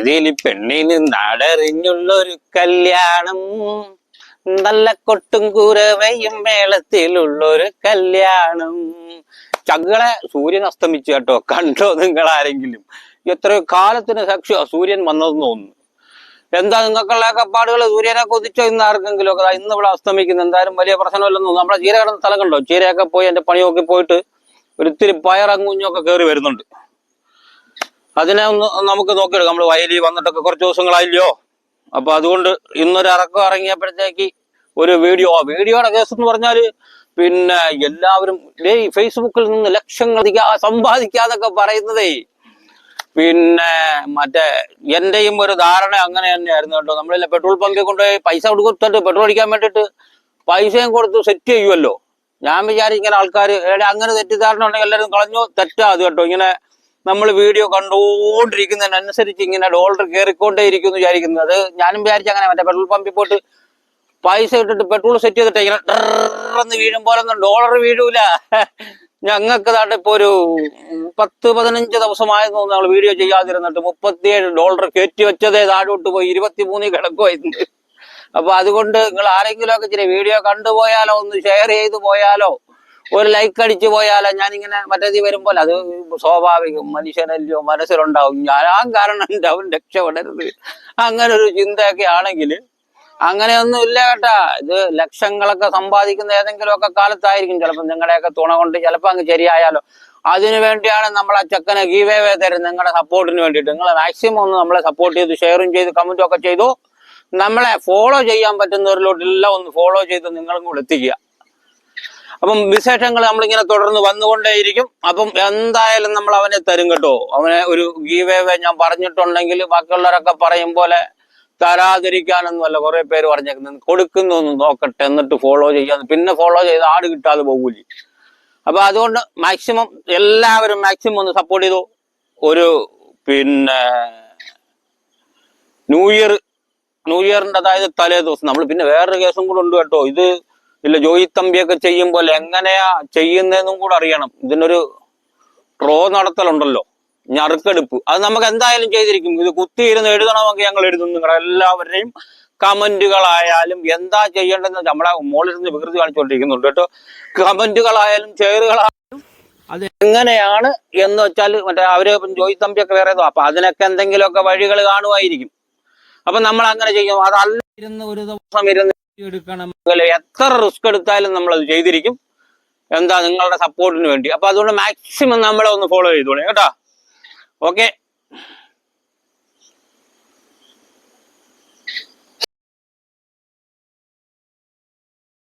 ഇതിൽ പെണ്ണിന് നടറിഞ്ഞുള്ളൊരു കല്യാണം. നല്ല കൊട്ടും കുരവയും മേളത്തിലുള്ളൊരു കല്യാണം. ചകളെ സൂര്യൻ അസ്തമിച്ചു കേട്ടോ. കണ്ടോ നിങ്ങൾ ആരെങ്കിലും? എത്രയോ കാലത്തിന് സാക്ഷിയോ സൂര്യൻ വന്നതെന്ന് തോന്നുന്നു. എന്താ നിങ്ങൾക്കുള്ള കപ്പാടുകൾ? സൂര്യനെ കൊതിച്ചോ ഇന്ന് ആർക്കെങ്കിലും ഒക്കെ? ഇന്ന് ഇവിടെ അസ്തമിക്കുന്നു. എന്തായാലും വലിയ പ്രശ്നമില്ലെന്ന് നമ്മുടെ ചീര കിടന്ന സ്ഥലം കണ്ടോ? ചീരയൊക്കെ പോയി എന്റെ പണിയൊക്കെ പോയിട്ട് ഒരിത്തിരി പയറങ്ങുഞ്ഞൊക്കെ കയറി വരുന്നുണ്ട്. അതിനെ ഒന്ന് നമുക്ക് നോക്കിയെടുക്കാം. നമ്മൾ വയലിൽ വന്നിട്ടൊക്കെ കുറച്ച് ദിവസങ്ങളായില്ലയോ? അപ്പൊ അതുകൊണ്ട് ഇന്നൊരു ഇറക്കം ഇറങ്ങിയപ്പോഴത്തേക്ക് ഒരു വീഡിയോ. ആ വീഡിയോയുടെ കേസ് എന്ന് പറഞ്ഞാൽ പിന്നെ എല്ലാവരും ഡേ ഫേസ്ബുക്കിൽ നിന്ന് ലക്ഷങ്ങൾ സമ്പാദിക്കാന്നൊക്കെ പറയുന്നതേ. പിന്നെ മറ്റേ എന്റെയും ഒരു ധാരണ അങ്ങനെ തന്നെയായിരുന്നു കേട്ടോ. നമ്മളില്ല പെട്രോൾ പമ്പിൽ കൊണ്ടുപോയി പൈസ കൊടുത്തിട്ട് പെട്രോൾ അടിക്കാൻ വേണ്ടിട്ട് പൈസയും കൊടുത്ത് സെറ്റ് ചെയ്യുമല്ലോ ഞാൻ വിചാരിക്കുന്ന ആൾക്കാർ അങ്ങനെ തെറ്റിദ്ധാരണ ഉണ്ടെങ്കിൽ എല്ലാവരും കളഞ്ഞു? തെറ്റാ അത് കേട്ടോ. ഇങ്ങനെ നമ്മൾ വീഡിയോ കണ്ടുകൊണ്ടിരിക്കുന്നതിനനുസരിച്ച് ഇങ്ങനെ ഡോളർ കയറിക്കൊണ്ടേ ഇരിക്കുന്നു വിചാരിക്കുന്നത് അത് ഞാനും വിചാരിച്ച അങ്ങനെ മറ്റേ പെട്രോൾ പമ്പിൽ പോയിട്ട് പൈസ ഇട്ടിട്ട് പെട്രോൾ സെറ്റ് ചെയ്തിട്ട് ഇങ്ങനെ ഡ്രന്ന് വീഴും പോലെ ഒന്നും ഡോളർ വീഴൂല. ഞങ്ങൾക്ക് താണ്ട് ഇപ്പൊ ഒരു പത്ത് പതിനഞ്ച് ദിവസമായിരുന്നു ഞങ്ങൾ വീഡിയോ ചെയ്യാതിരുന്നിട്ട് മുപ്പത്തിയേഴ് ഡോളർ കയറ്റി വെച്ചതേ താഴോട്ട് പോയി ഇരുപത്തിമൂന്നിൽ കിടക്കുമായിരുന്നു അപ്പൊ അതുകൊണ്ട് നിങ്ങൾ ആരെങ്കിലും ഒക്കെ ഇച്ചിരി വീഡിയോ കണ്ടുപോയാലോ ഒന്ന് ഷെയർ ചെയ്തു പോയാലോ ഒരു ലൈക്ക് അടിച്ചു പോയാലോ? ഞാനിങ്ങനെ മറ്റേതി വരുമ്പോൾ അത് സ്വാഭാവികം. മനുഷ്യനല്ലയോ മനസ്സിലുണ്ടാവും. ഞാൻ ആ കാരണം അവൻ രക്ഷപ്പെടരുത്. അങ്ങനെ ഒരു ചിന്തയൊക്കെ ആണെങ്കിൽ അങ്ങനെയൊന്നും ഇല്ല കേട്ടാ. ഇത് ലക്ഷങ്ങളൊക്കെ സമ്പാദിക്കുന്ന ഏതെങ്കിലും ഒക്കെ കാലത്തായിരിക്കും ചിലപ്പോൾ നിങ്ങളുടെയൊക്കെ തുണ കൊണ്ട് ചിലപ്പോൾ അങ്ങ് ശരിയായാലോ. അതിനു വേണ്ടിയാണ് നമ്മൾ ആ ചെക്കനെ ഗീവേ തരുന്നത്. നിങ്ങളുടെ സപ്പോർട്ടിന് വേണ്ടിയിട്ട്. നിങ്ങൾ മാക്സിമം ഒന്ന് നമ്മളെ സപ്പോർട്ട് ചെയ്ത് ഷെയറും ചെയ്ത് കമന്റും ഒക്കെ ചെയ്തു. നമ്മളെ ഫോളോ ചെയ്യാൻ പറ്റുന്നവരിലോട്ടെല്ലാം ഒന്ന് ഫോളോ ചെയ്ത് നിങ്ങളും കൂടെ എത്തിക്കുക. അപ്പം വിശേഷങ്ങൾ നമ്മളിങ്ങനെ തുടർന്ന് വന്നുകൊണ്ടേയിരിക്കും. അപ്പം എന്തായാലും നമ്മൾ അവനെ തരും കേട്ടോ. അവനെ ഒരു ഗീവേവ ഞാൻ പറഞ്ഞിട്ടുണ്ടെങ്കിൽ ബാക്കിയുള്ളവരൊക്കെ പറയും പോലെ തരാതിരിക്കാനൊന്നുമല്ല കുറെ പേര് പറഞ്ഞേക്കുന്നത് കൊടുക്കുന്നു ഒന്ന് നോക്കട്ടെ എന്നിട്ട് ഫോളോ ചെയ്യാൻ പിന്നെ ഫോളോ ചെയ്ത് ആട് കിട്ടാതെ പോകൂലി. അപ്പൊ അതുകൊണ്ട് മാക്സിമം എല്ലാവരും മാക്സിമം ഒന്ന് സപ്പോർട്ട് ചെയ്തു. ഒരു പിന്നെ ന്യൂ ഇയർ ന്യൂ ഇയറിന്റെ അതായത് തലേ ദിവസം. നമ്മൾ പിന്നെ വേറൊരു കേസും കൂടെ ഉണ്ട് കേട്ടോ. ഇത് ഇല്ല ജോയി തമ്പിയൊക്കെ ചെയ്യുമ്പോൾ എങ്ങനെയാ ചെയ്യുന്നതെന്നും കൂടെ അറിയണം. ഇതിനൊരു ട്രോ നടത്തലുണ്ടല്ലോ. ഞറുക്കെടുപ്പ്. അത് നമുക്ക് എന്തായാലും ചെയ്തിരിക്കും. ഇത് കുത്തിയിരുന്ന് എഴുതണമെങ്കിൽ ഞങ്ങൾ എഴുതും. നിങ്ങളുടെ എല്ലാവരുടെയും കമന്റുകളായാലും എന്താ ചെയ്യേണ്ടതെന്ന് നമ്മളെ മോളിരുന്ന് വികൃതി കാണിച്ചുകൊണ്ടിരിക്കുന്നുണ്ട് കേട്ടോ. കമന്റുകളായാലും ഷെയറുകളായാലും അത് എങ്ങനെയാണ് എന്ന് വെച്ചാൽ മറ്റേ അവർ ജോയി തമ്പിയൊക്കെ വേറെ അപ്പൊ അതിനൊക്കെ എന്തെങ്കിലുമൊക്കെ വഴികൾ കാണുമായിരിക്കും. അപ്പൊ നമ്മൾ അങ്ങനെ ചെയ്യും. അതല്ല ഇരുന്ന് ഒരു ദിവസം ഇരുന്ന് എടുക്കണമെങ്കിൽ എത്ര റിസ്ക് എടുത്താലും നമ്മൾ അത് ചെയ്തിരിക്കും. എന്താ നിങ്ങളുടെ സപ്പോർട്ടിന് വേണ്ടി. അപ്പൊ അതുകൊണ്ട് മാക്സിമം നമ്മളെ ഒന്ന് ഫോളോ ചെയ്തോളെ കേട്ടോ? ഓക്കെ